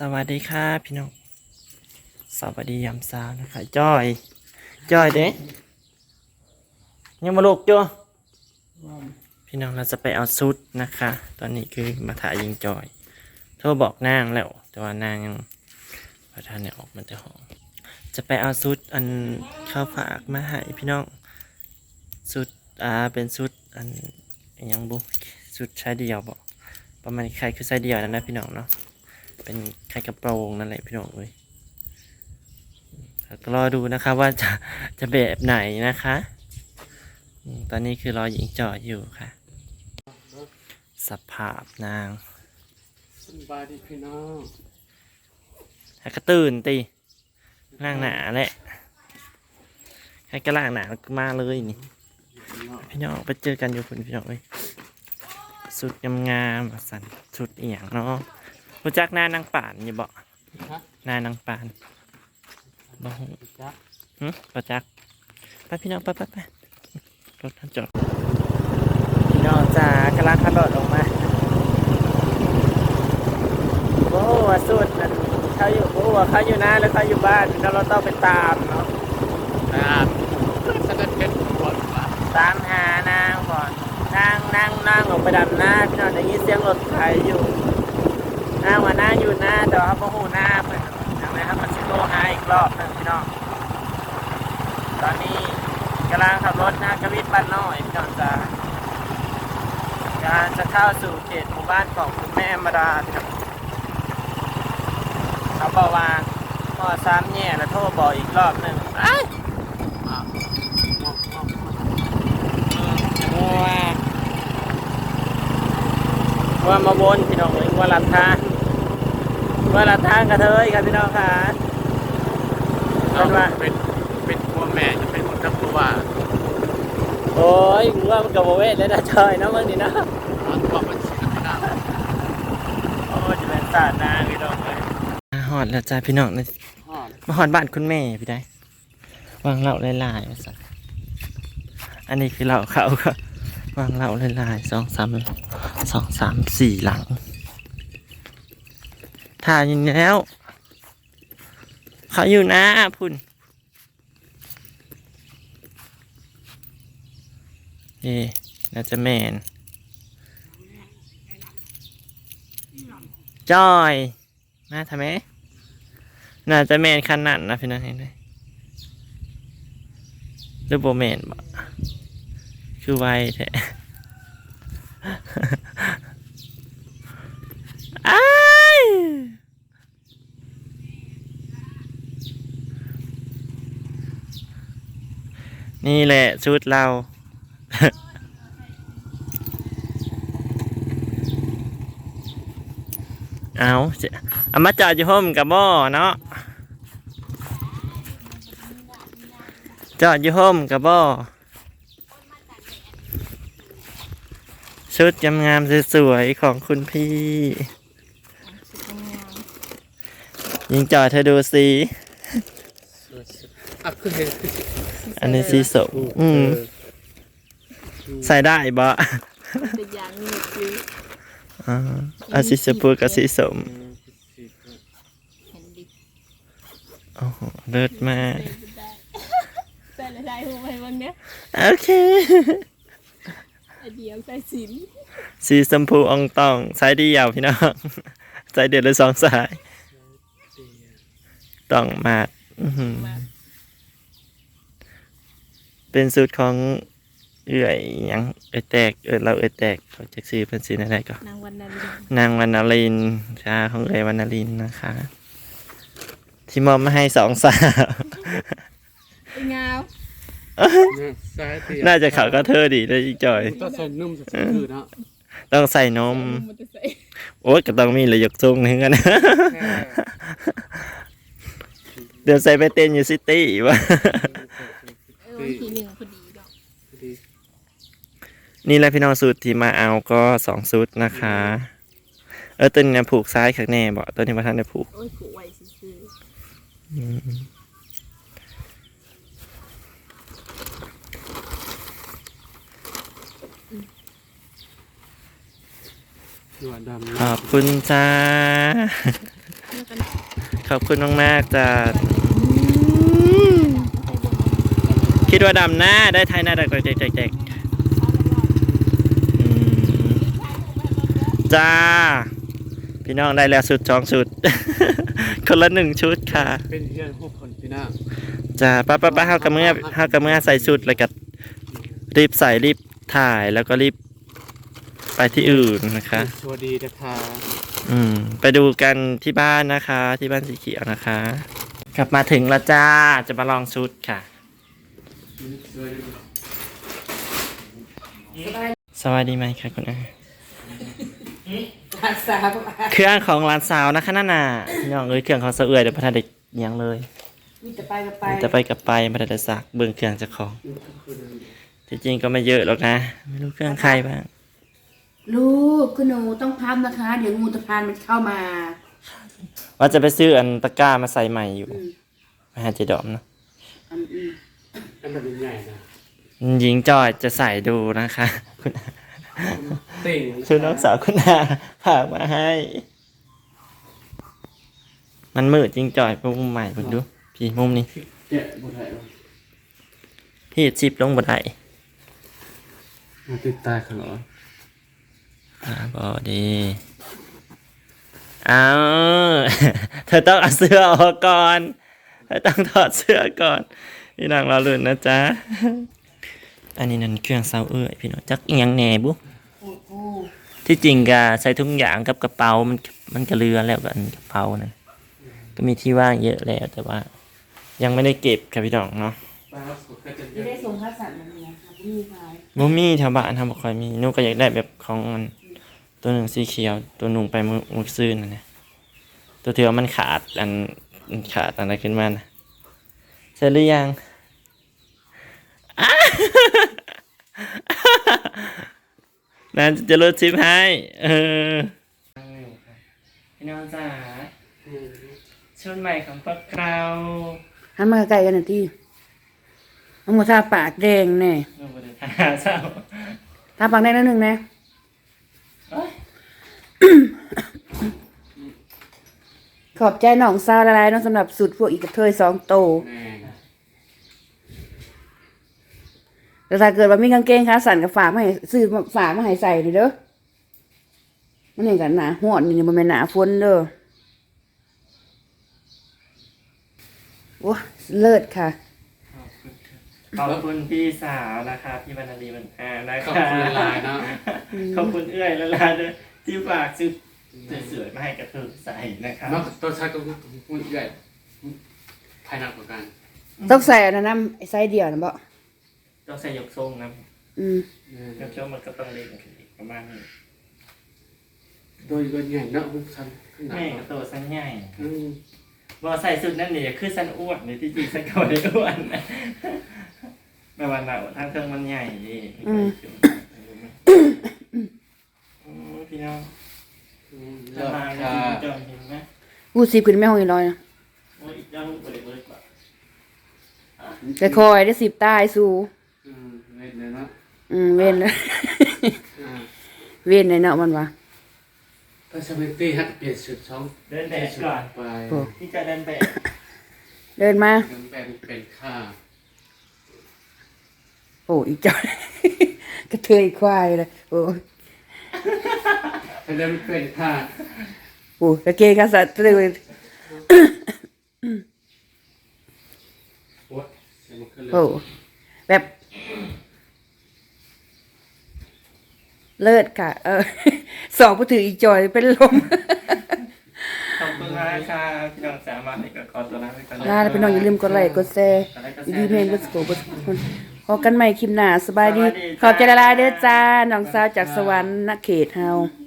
สวัสดีค่ะพี่น้องสวัสดียามเช้านะคะจอยจอยเด้ยังมาลูกจ้ะพี่น้องเราจะไปเอาซุดนะคะ ตอนนี้คือมาถ่ายยิงจอย โทรบอกนางแล้ว แต่ว่านางยังพอท่านเนี่ยออกมาแต่ห้อง จะไปเอาซุดอันเข้าฝากมาให้พี่น้องซุดอ่าเป็นซุดอันยังบุซุดใช้เดียวบอกประมาณใครคือใช้เดียวนั่นนะพี่น้องเนาะ เป็นไข่กระโปรงนั่นแหละพี่น้องเอ้ยแล้วก็รอดูนะคะว่าจะจะแบบไหนนะคะอืมตอนนี้คือรอหญิงจอดอยู่ค่ะ สภาพนางสบายดีพี่น้องให้กระตื่นตีล่างหนาแหละให้กระล่างหนามาเลยนี่พี่น้องไปเจอกันอยู่คนพี่น้องเอ้ยสุดงามๆสันสุดเอียงเนาะ รู้จักหน้านางป่านอยู่บ่ฮะหน้านางป่านบ่ฮู้จ๊ะหึประจักษ์ไปพี่น้องไปไปไปรถท่านจอดพี่น้องจ๋ากำลังขับรถออกมาโอ้ว่าสุดนั่นเขาอยู่โอ้ว่าเขาอยู่นะแล้วเขาอยู่บ้านแล้วเราต้องไปตามเนาะครับสกัดเพชรปวดว่าตามหานางก่อนนางนั่งนั่งออกไปดำหน้าพี่น้องได้ยินเสียงรถไถอยู่ นางว่านั่งอยู่หน้าแต่ว่าเขาโมโหหน้าเพื่อนทำไมครับมันสิโลหาอีกรอบหนึงพี่น้องตอนนี้กำลังขับรถหน้ากวิทบ้านน้อยพี่น้องจ้าการจะเข้าสู่เขตหมู่บ้านของคุณแม่มาดาพี่น้องเขาบอกว่าพ่อซ้ำแย่แล้วโทรบอกอีกรอบหนึ่งไอ้ว่ามาวนพี่น้องเลยว่าลับทา ว่าหลับทางกระเทยครับพี่น้องค่ะเราเป็นเป็นตัวแม่จะเป็นคนทับตัวโอ้ยมึงว่ามันกับโมเวทเลยนะจอยเนาะมึงนี่เนาะมันบอกมันสิพี่น้องโอ้จะเป็นศาสตร์นาพี่น้องเลยหอดแล้วจ้าพี่น้องเลยฮอดมาหอดบ้านคุณแม่พี่ได้วางเหล่าลายๆมาสักอันนี้คือเหล่าเขาก็วางเหล่าลายๆสองสามสองสามสี่หลัง ถ่ายอยู่แล้ว เขาอยู่นะพุ่นเอ๊ะน่าจะแมนจอยมาทำไมน่าจะแมนขนาดนะพี่น้องเห็นไหมหรือโบแมนบ่คือไวแท้อ้าย นี่แหละชุดเรา เอาจะเอามาจอดอยู่ห้มกับบ่อเนาะจอดอยู่ห้มกับบ่อชุดงามๆสวยๆของคุณพี่ ยิงจอดเธอดูสิอะคือเห็น อันนี้สีสมอืมใส่ได้บ่จะยางนี่คืออ่าอาสีสปูกับสีสมเห็นดิโอ้โหเลิศมากเล่นได้ใส่ละลายหัวไปบ้างเนี้ยโอเคไอเดียวใส่สินสีชมพูอองตองสายเดียวพี่น้องสายเดียวหรือสองสายต้องมาดอื้อหือ เป็นสูตรของเอื่อยหยังเอยแตกเอยเราเอยแตกเขาจะซื้อเป็นสีอะไรก็นางวันนั้นนางวรรณลินชาของเอยวรรณลินนะคะ ที่มอบมาให้สองสาวไอ้งาวซ้ายเตียน่าจะเขาก็เธอดีได้อีกจอยต้องใส่นุ่มจะคือเนาะต้องใส่นม มันจะใส่โอ๊ยก็ต้องมีระยกทรงหนึงกันเดี๋ยวใส่ไปเต้นอยู่ซิตี้วะเออ วันที่หนึ่งพอดีดอกดีนี่แหละพี่น้องสูตรที่มาเอาก็สองสูตรนะคะ เออตัวนี้ผูกซ้ายข้างแน่บ่ตัวนี้มาทางได้ผูกโอ้ยผูกไว้ซื้ออืมหนวดดำขอบคุณจ้า ๆแล้วก็ขอบคุณมากๆจ้า คิดว่าดำหน้าได้ไทยหน้าแดกแดกแดกแดกอืมจ้า พี่น้องได้แล้วสุดสองสุด คนละหนึ่งชุดค่ะ เป็นเพื่อนพวกคนพี่น้าจ้าป้าป้าป้าเฮากระเมื่อเฮากระเมื่อใส่ชุดแล้วก็รีบใส่รีบถ่ายแล้วก็รีบไปที่อื่นนะคะสวัสดีนะคะอืม ไปดูกันที่บ้านนะคะ ที่บ้านสีเขียวนะคะ กลับมาถึงแล้วจ้าจะมาลองชุดค่ะ สวัสดีไหมคะคุณอารักษาเครื่องของหลานสาวนะคะนั่นน่ะพี่น้องเอ้ยเครื่องของเสะเอื่อยเดี๋ยวพระธาเด็กยังเลยมีแต่ไปก็ไปจะไปกับไปพระธาเดสักเบิ่งเครื่องเจะของที่จริงก็ไม่เยอะหรอกนะ ไม่รู้เครื่องใครบ้างลูกคุณหนูต้องพับนะคะ เดี๋ยวงูตะพานมันเข้ามาว่าจะไปซื้ออันตะกร้ามาใส่ใหม่อยู่อืมไปหาเจดอมเนอะอันอืม อันดับใหญ่นะหญิงจอยจะใส่ดูนะคะคุณอาเต่งคือน้องสาวคุณอาฝากมาให้ มันมืดจริงจอยไปมุมใหม่คุณดู พี่มุมนี้เจ๊บุไทยพี่ชิปลงบนไดมาติดตายขนมอ่าบอดี เอาเธอต้องเอาเสื้อออกก่อน เธอต้องถอดเสื้อก่อน พี่น้องเราลุ่นนะจ๊ะ อันนี้นั่นเครื่องเซาเอื้อยพี่น้องจักอิหยังแหน่บุโอ้โหที่จริงก็ใส่ทุกอย่างกับกระเป๋ามันมันกระเรือแล้วกันกระเป๋านั่นก็มีที่ว่างเยอะแล้วแต่ว่า ยังไม่ได้เก็บครับพี่น้องเนาะป้าสุดก็จะเยไม่อะได้ส่งค่าสัตว์มันเนี่ยค่ะไม่มีขายบ่มีแถวบ้านทำบ่ค่อยมีหนูก็อยากได้แบบของมันตัวหนึ่งสีเขียว ตัวหนึ่งไปมือมือซื่นนั่นนะตัวเถือมันขาดอันมันขาดอะไรขึ้นมานะ เสร็จหรือยังอ้านั่นจะลดชิปให้ เออพี่น้องจ๋าชุดใหม่ของพวกเราหันมาใกล้กันหน่อยที่เอาหมูทาปากแดงแน่หนูบ่ได้หาเจ้าทาปากแดงนิดนึงนะ เอ้ยขอบใจหนองซาวละลายเน้องสำหรับสุดพวกอีกกระเทยสองโต แม่ แต่ถ้าเกิดว่ามีกางเกงขาสั่นก็ฝากมาให้ซื้อมาฝากมาให้ใส่นี่เด้อมันนี่กันหนาหอดนี่มันเป็นหนาฝนเด้อโอ้เลิศค่ะขอบคุณพี่สาวนะคะพี่บรรณดีบรรอานะขอบคะคุณละลายเนาะขอบคุณเอื้อยละลาด้วยที่ฝากชุดสวยๆมาให้กระเทยใส่นะคะนอกตัวชายก็พูดใหญ่ภายหนักกว่ากันต้องใส่อันนั้นนะไอ้ไซส์เดียวนะบ่ ต้องใส่ยกทรงนะอืมยกทรงมันก็ต้องเล็กขึ้นอีกประมาณนี้โดยก็ใหญ่เนาะมุกชันขึ้นหนักแม่กระโตสั้นใหญ่อืมบอใส่สุดนั่นนี่คือสั้นอ้วนนี่ที่จริงสั้นก็ไม่ได้อ้วนนะแม่วันหนาวทางเครื่องมันใหญ่ดิไม่เคยขึ้นอืมพี่น้องเลิละศลายค่ะจอยเห็นไหมกูสิบขึ้นไม่ห้องอีกร้อยนะโอ้ยเจ้าลูกเล็กเล็กกว่าจะคอยได้สิบตายสู่อืมเล่ นเลยเนาะอืมเว้นเลยอ่าเว้นเลยเนาะมันวะถ้าชาเมนตี้ฮัทเปลี่ยนชุดช่องเดินแบบก่อนไปโอ้ที่จะเดินแบบเดินมาเดินเป็นเป็นค่าโอ้อีกจอยกระเทยควายเลยโอ้ถ้าเดินเป็นค่าโหกระเกงกระสัตว์เลย โอ้ยเดี๋ยวมันขึ้นเลย โอ้แบบ เลิศค่ะ เออสองพอถืออีกจอยเป็นลมขอบคุณมากค่ะพี่น้องสามารถให้กับขอตัวลาไปก่อนลาแล้วพี่น้องอย่าลืมกดไลค์กดแชร์ดีเพลงกดสโกกดคนพอกันใหม่คลิปหน้าสบายดี ขอบใจละลายเด้อจ้าน้องสาวจากสวรรค์นเขตเฮาบ